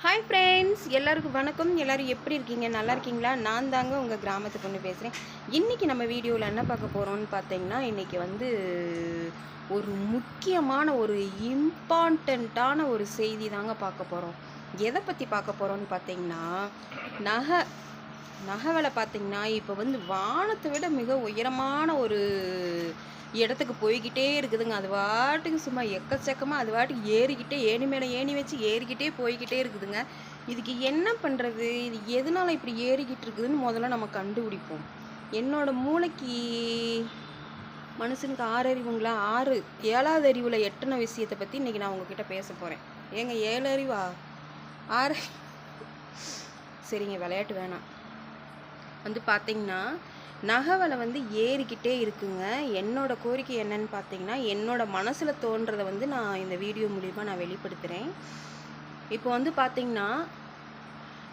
Hi friends எல்லாருக்கும் வணக்கம். எல்லாரும் எப்படி இருக்கீங்க? நல்லா இருக்கீங்களா? நான் தாங்க உங்கள் கிராமத்து பொண்ணு பேசுகிறேன் இன்றைக்கி நம்ம வீடியோவில் என்ன பார்க்க போகிறோம்னு பார்த்தீங்கன்னா இன்றைக்கி வந்து ஒரு முக்கியமான ஒரு இம்பார்ட்டண்ட்டான ஒரு செய்தி தாங்க பார்க்க போகிறோம் எதை பற்றி பார்க்க போகிறோம்னு பார்த்தீங்கன்னா நகை நகை விலை பார்த்தீங்கன்னா இப்போ வந்து வானத்தை விட மிக உயரமான ஒரு இடத்துக்கு போய்கிட்டே இருக்குதுங்க. அது வாட்டுக்கு சும்மா எக்கச்சக்கமாக அது வாட்டுக்கு ஏறிக்கிட்டே ஏணி மேலே ஏணி வச்சு ஏறிக்கிட்டே போய்கிட்டே இருக்குதுங்க. இதுக்கு என்ன பண்ணுறது இது எதனால் இப்படி ஏறிக்கிட்டு இருக்குதுன்னு முதல்ல நம்ம கண்டுபிடிப்போம். என்னோட மூளைக்கு மனுஷனுக்கு ஆறு அறிவுங்களா? ஆறு. ஏழாவது அறிவில் எட்டின விஷயத்தை பற்றி இன்றைக்கி நான் உங்ககிட்ட பேச போகிறேன் ஏங்க ஏழு அறிவா? ஆறு சரிங்க விளையாட்டு வேணாம். வந்து பார்த்தீங்கன்னா நகவலை வந்து ஏறிக்கிட்டே இருக்குங்க. என்னோட கோரிக்கை என்னன்னு பார்த்தீங்கன்னா என்னோட மனசில் தோன்றதை வந்து நான் இந்த வீடியோ மூலிமா நான் வெளிப்படுத்துகிறேன் இப்போ வந்து பார்த்தீங்கன்னா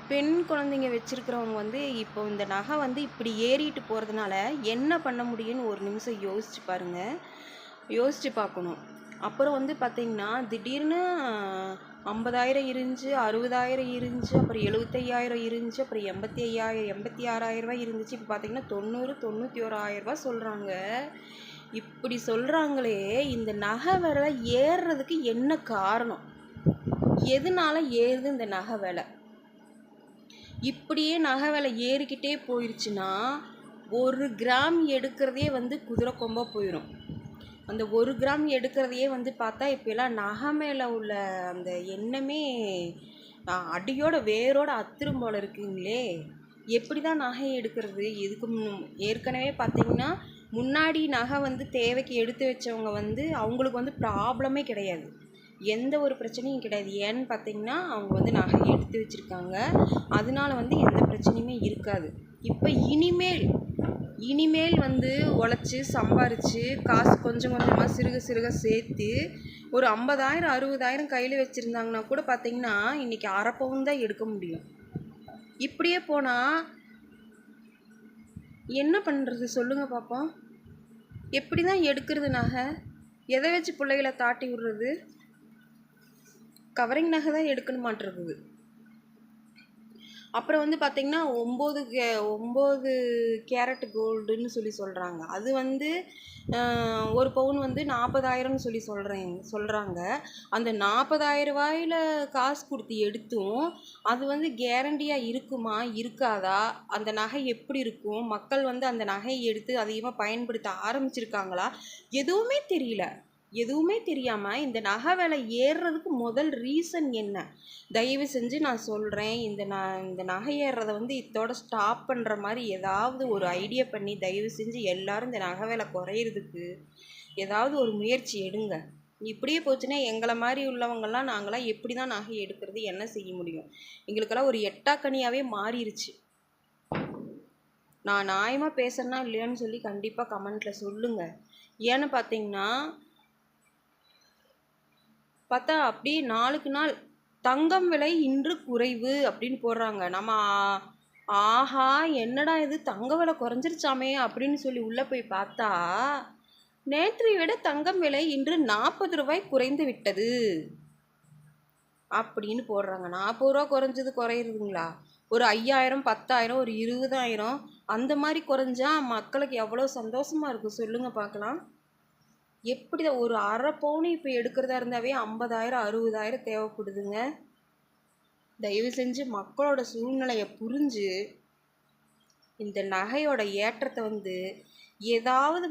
பெண் குழந்தைங்க வச்சுருக்கிறவங்க வந்து இப்போ இந்த நகை வந்து இப்படி ஏறிட்டு போகிறதுனால என்ன பண்ண முடியும்னு ஒரு நிமிஷம் யோசிச்சு பாருங்க. யோசிச்சு பார்க்கணும். அப்புறம் வந்து பார்த்தீங்கன்னா திடீர்னு ஐம்பதாயிரம் இருந்துச்சு அறுபதாயிரம் இருந்துச்சு அப்புறம் எழுபத்தையாயிரம் இருந்துச்சு அப்புறம் எண்பத்தி ஐயாயிரம் எண்பத்தி ஆறாயிரம் ரூபாய் இருந்துச்சு. இப்போ பார்த்தீங்கன்னா தொண்ணூறு தொண்ணூற்றி ஓராயிரம் ரூபாய் சொல்கிறாங்க இப்படி சொல்கிறாங்களே இந்த நகை விலை ஏறுறதுக்கு என்ன காரணம்? எதனால ஏறுது இந்த நகை விலை? இப்படியே நகை விலை ஏறிக்கிட்டே போயிடுச்சுன்னா ஒரு கிராம் எடுக்கிறதே வந்து குதிரை கொம்பாக போயிடும் அந்த ஒரு கிராம் எடுக்கிறதையே வந்து பார்த்தா இப்போலாம் நகை மேலே உள்ள அந்த எண்ணமே அடியோட வேரோட அத்திரும் போல் இருக்குங்களே. எப்படி தான் நகை எடுக்கிறது? இதுக்கு முன் ஏற்கனவே பார்த்தீங்கன்னா முன்னாடி நகை வந்து தேவைக்கு எடுத்து வச்சவங்க வந்து அவங்களுக்கு வந்து ப்ராப்ளமே கிடையாது. எந்த ஒரு பிரச்சனையும் கிடையாது. ஏன்னு பார்த்தீங்கன்னா அவங்க வந்து நகை எடுத்து வச்சுருக்காங்க. அதனால வந்து எந்த பிரச்சனையுமே இருக்காது. இப்போ இனிமேல் இனிமேல் வந்து உழைச்சி சம்பாரித்து காசு கொஞ்சம் கொஞ்சமாக சிறுக சிறுக சேர்த்து ஒரு ஐம்பதாயிரம் அறுபதாயிரம் கையில் வச்சுருந்தாங்கன்னா கூட பார்த்திங்கன்னா இன்றைக்கி அரை பவுன் தான் எடுக்க முடியும். இப்படியே போனால் என்ன பண்ணுறது சொல்லுங்கள் பாப்போம். எப்படி தான் எடுக்கிறது நகை? எதை வச்சு பிள்ளைகளை தாட்டி விடுறது? கவரிங் நகை தான் எடுக்கணுமாட்டிருக்குது அப்புறம் வந்து பார்த்திங்கன்னா ஒம்பது கே ஒம்பது கேரட் கோல்டுன்னு சொல்லி சொல்கிறாங்க அது வந்து ஒரு பவுன் வந்து நாற்பதாயிரம்னு சொல்லி சொல்கிறேன் சொல்கிறாங்க அந்த நாற்பதாயிரம் ரூபாயில் காசு கொடுத்து எடுத்தும் அது வந்து கேரண்டியாக இருக்குமா இருக்காதா? அந்த நகை எப்படி இருக்கும்? மக்கள் வந்து அந்த நகையை எடுத்து அதிகமாக பயன்படுத்த ஆரம்பிச்சிருக்காங்களா? எதுவுமே தெரியல. எதுவுமே தெரியாமல் இந்த நகை விலை ஏறுறதுக்கு முதல் ரீசன் என்ன? தயவு செஞ்சு நான் சொல்கிறேன் இந்த நான் இந்த நகை ஏறுறதை வந்து இதோட ஸ்டாப் பண்ணுற மாதிரி ஏதாவது ஒரு ஐடியா பண்ணி தயவு செஞ்சு எல்லோரும் இந்த நகை விலை குறையிறதுக்கு ஏதாவது ஒரு முயற்சி எடுங்க. இப்படியே போச்சுன்னா எங்களை மாதிரி உள்ளவங்கெல்லாம் நாங்களாம் எப்படி தான் நகை எடுக்கிறது என்ன செய்ய முடியும்? எங்களுக்கெல்லாம் ஒரு எட்டாக்கனியாகவே மாறிடுச்சு நான் நியாயமாக பேசுகிறேன்னா இல்லையான்னு சொல்லி கண்டிப்பாக கமெண்ட்டில் சொல்லுங்கள் ஏன்னு பார்த்தீங்கன்னா பார்த்தா அப்படியே நாளுக்கு நாள் தங்கம் விலை இன்று குறைவு அப்படின்னு போடுறாங்க. நம்ம ஆ- ஆஹா என்னடா இது? தங்க விலை குறைஞ்சிருச்சாமே அப்படின்னு சொல்லி உள்ளே போய் பார்த்தா நேற்றை விட தங்கம் விலை இன்று நாற்பது ரூபாய் குறைந்து விட்டது அப்படின்னு போடுறாங்க. நாற்பது ரூபா குறைஞ்சது குறையிறதுங்களா? ஒரு ஐயாயிரம் பத்தாயிரம் ஒரு இருபதாயிரம் அந்த மாதிரி குறைஞ்சா மக்களுக்கு எவ்வளோ சந்தோஷமாக இருக்கும் சொல்லுங்கள் பார்க்கலாம். எப்படி தான் ஒரு அரை பவுன் இப்போ எடுக்கிறதா இருந்தாவே ஐம்பதாயிரம் அறுபதாயிரம் தேவைப்படுதுங்க. தயவு செஞ்சு மக்களோட சூழ்நிலையை புரிஞ்சு இந்த நகையோட ஏற்றத்தை வந்து ஏதாவது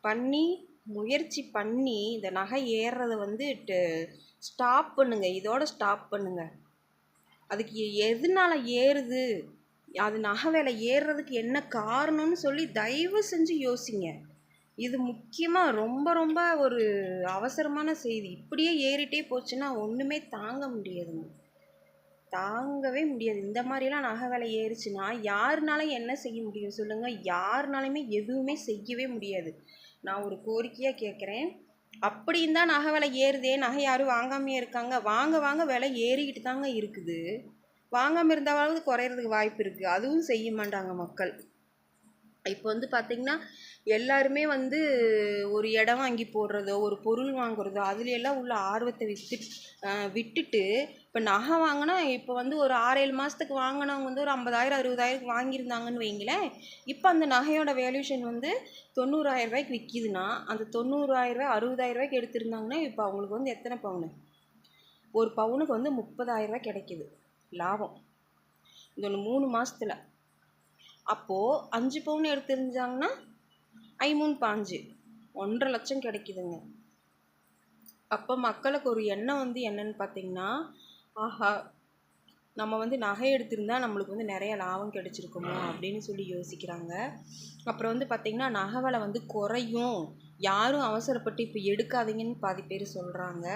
பண்ணி முயற்சி பண்ணி இந்த நகை ஏறுறத வந்து ஸ்டாப் பண்ணுங்க. இதோட ஸ்டாப் பண்ணுங்க. அதுக்கு எதனால ஏறுது? அது நகை வேலை ஏறுறதுக்கு என்ன காரணம்னு சொல்லி தயவு செஞ்சு யோசிங்க. இது முக்கியமாக ரொம்ப ரொம்ப ஒரு அவசரமான செய்தி. இப்படியே ஏறிட்டே போச்சுன்னா ஒன்றுமே தாங்க முடியாதுங்க. தாங்கவே முடியாது. இந்த மாதிரிலாம் நகை விலை ஏறிச்சுன்னா யாருனாலும் என்ன செய்ய முடியும் சொல்லுங்கள் யாருனாலுமே எதுவுமே செய்யவே முடியாது. நான் ஒரு கோரிக்கையாக கேட்குறேன். அப்படியும் தான் நகை விலை ஏறுதே. நகை யாரும் வாங்காமையே இருக்காங்க. வாங்க வாங்க விலை ஏறிக்கிட்டு தாங்க இருக்குது. வாங்காமல் இருந்தாவது குறையிறதுக்கு வாய்ப்பு இருக்குது அதுவும் செய்ய மாட்டாங்க மக்கள். இப்போ வந்து பார்த்திங்கன்னா எல்லாருமே வந்து ஒரு இடம் வாங்கி போடுறதோ ஒரு பொருள் வாங்குறதோ அதுலையெல்லாம் உள்ள ஆர்வத்தை விட்டு விட்டுட்டு இப்போ நகை வாங்கினா இப்போ வந்து ஒரு ஆறு ஏழு மாதத்துக்கு வாங்கினவங்க வந்து ஒரு ஐம்பதாயிரம் அறுபதாயிரத்துக்கு வாங்கியிருந்தாங்கன்னு வைங்களேன். இப்போ அந்த நகையோட வேல்யூஷன் வந்து தொண்ணூறாயிரம் ரூபாய்க்கு விற்கிதுன்னா அந்த தொண்ணூறாயிரம் ரூபாய் அறுபதாயிரம் ரூபாய்க்கு எடுத்திருந்தாங்கன்னா இப்போ அவங்களுக்கு வந்து எத்தனை பவுனு? ஒரு பவுனுக்கு வந்து முப்பதாயிரம் ரூபாய் கிடைக்கிது லாபம். இந்த ஒன்று மூணு மாதத்துல அப்போது அஞ்சு பவுன் எடுத்திருந்தாங்கன்னா ஐமூன் பாஞ்சு. ஒன்றரை லட்சம் கிடைக்குதுங்க. அப்போ மக்களுக்கு ஒரு எண்ணம் வந்து என்னன்னு பார்த்தீங்கன்னா ஆஹா நம்ம வந்து நகை எடுத்திருந்தா நம்மளுக்கு வந்து நிறைய லாபம் கிடைச்சிருக்குமோ அப்படின்னு சொல்லி யோசிக்கிறாங்க. அப்புறம் வந்து பார்த்திங்கன்னா நகை விலை வந்து குறையும். யாரும் அவசரப்பட்டு இப்போ எடுக்காதீங்கன்னு பாதி பேர் சொல்கிறாங்க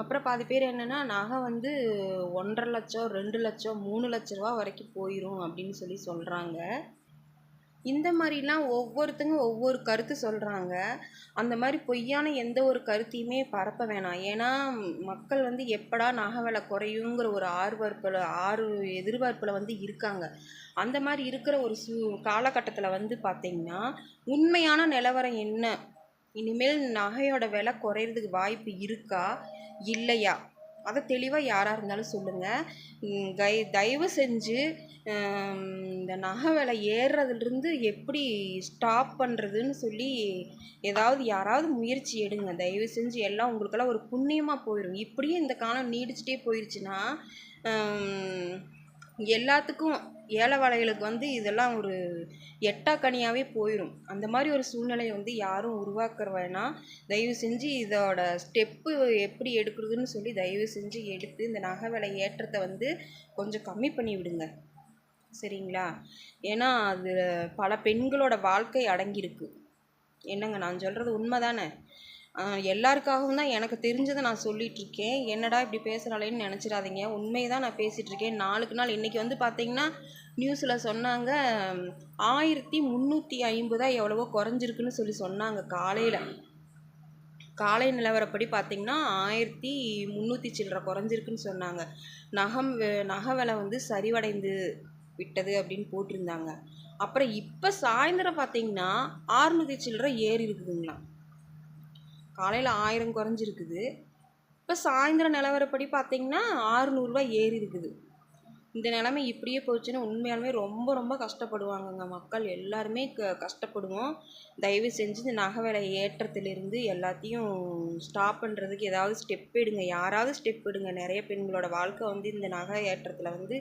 அப்புறம் பாதி பேர் என்னென்னா நகை வந்து ஒன்றரை லட்சம் ரெண்டு லட்சம் மூணு லட்ச ரூபா வரைக்கும் போயிடும் அப்படின்னு சொல்லி சொல்கிறாங்க இந்த மாதிரிலாம் ஒவ்வொருத்தங்க ஒவ்வொரு கருத்து சொல்கிறாங்க அந்த மாதிரி பொய்யான எந்த ஒரு கருத்தையுமே பரப்ப வேணாம். ஏன்னா மக்கள் வந்து எப்படா நகை விலை குறையுங்கிற ஒரு ஆர்வர்ப்பில் ஆறு எதிர்பார்ப்பில் வந்து இருக்காங்க. அந்த மாதிரி இருக்கிற ஒரு சூ காலகட்டத்தில் வந்து பார்த்திங்கன்னா உண்மையான நிலவரம் என்ன? இனிமேல் நகையோட விலை குறையிறதுக்கு வாய்ப்பு இருக்கா? இல்லையா? அதை தெளிவாக யாராக இருந்தாலும் சொல்லுங்கள் கை தயவு செஞ்சு இந்த நகை விலை ஏறுறதுலேருந்து எப்படி ஸ்டாப் பண்ணுறதுன்னு சொல்லி ஏதாவது யாராவது முயற்சி எடுங்க. தயவு செஞ்சு எல்லாம் உங்களுக்கெல்லாம் ஒரு புண்ணியமாக போயிடும் இப்படியே இந்த காலம் நீடிச்சிட்டே போயிடுச்சுன்னா எல்லாத்துக்கும் ஏழை வாழைகளுக்கு வந்து இதெல்லாம் ஒரு எட்டாக்கனியாகவே போயிடும் அந்த மாதிரி ஒரு சூழ்நிலையை வந்து யாரும் உருவாக்குற வேணாம் தயவு செஞ்சு இதோட ஸ்டெப்பு எப்படி எடுக்கிறதுன்னு சொல்லி தயவு செஞ்சு எடுத்து இந்த நகை விலை ஏற்றத்தை வந்து கொஞ்சம் கம்மி பண்ணி விடுங்க. சரிங்களா? ஏன்னா அது பல பெண்களோட வாழ்க்கை அடங்கியிருக்கு. என்னங்க நான் சொல்கிறது உண்மை தானே எல்லாருக்காகவும் தான் எனக்கு தெரிஞ்சதை நான் சொல்லிகிட்ருக்கேன் என்னடா இப்படி பேசுகிறாளேன்னு நினச்சிடாதீங்க. உண்மையை தான் நான் பேசிகிட்ருக்கேன் நாளுக்கு நாள் இன்றைக்கி வந்து பார்த்திங்கன்னா நியூஸில் சொன்னாங்க ஆயிரத்தி முந்நூற்றி ஐம்பதா எவ்வளவோ குறைஞ்சிருக்குன்னு சொல்லி சொன்னாங்க காலையில். காலை நிலவரப்படி பார்த்திங்கன்னா ஆயிரத்தி முந்நூற்றி சில்லற குறைஞ்சிருக்குன்னு சொன்னாங்க. நகம் நகை விலை வந்து சரிவடைந்து விட்டது அப்படின்னு போட்டிருந்தாங்க. அப்புறம் இப்போ சாயந்தரம் பார்த்தீங்கன்னா ஆறுநூற்றி சில்லற ஏறி இருக்குதுங்களா காலையில் ஆயிரம் குறைஞ்சிருக்குது. இப்போ சாயந்தரம் நிலவரப்படி பார்த்தீங்கன்னா ஆறுநூறுரூவா ஏறி இருக்குது. இந்த நிலமை இப்படியே போச்சுன்னா உண்மையாலுமே ரொம்ப ரொம்ப கஷ்டப்படுவாங்கங்க மக்கள். எல்லாருமே க கஷ்டப்படுவோம். தயவு செஞ்சு இந்த நகை விலை ஏற்றத்திலிருந்து எல்லாத்தையும் ஸ்டாப் பண்ணுறதுக்கு ஏதாவது ஸ்டெப் எடுங்க. யாராவது ஸ்டெப் எடுங்க. நிறைய பெண்களோட வாழ்க்கை வந்து இந்த நகை ஏற்றத்தில் வந்து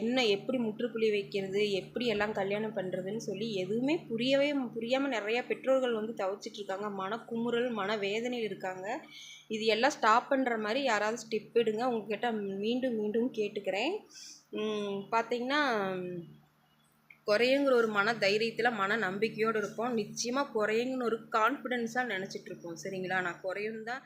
என்ன எப்படி முற்றுப்புள்ளி வைக்கிறது எப்படி எல்லாம் கல்யாணம் பண்ணுறதுன்னு சொல்லி எதுவுமே புரியவே புரியாமல் நிறையா பெற்றோர்கள் வந்து தவிச்சிட்ருக்காங்க மனக்குமுறல் மன வேதனையில் இருக்காங்க. இது எல்லாம் ஸ்டாப் பண்ணுற மாதிரி யாராவது ஸ்டெப் எடுங்க. உங்ககிட்ட மீண்டும் மீண்டும் கேட்டுக்கிறேன். பார்த்திங்கன்னா குறையுங்கிற ஒரு மன தைரியத்தில் மன நம்பிக்கையோடு இருப்போம். நிச்சயமாக குறையுங்கன்னு ஒரு கான்ஃபிடென்ஸாக நினச்சிட்ருப்போம் சரிங்களா? நான் குறையும் தான்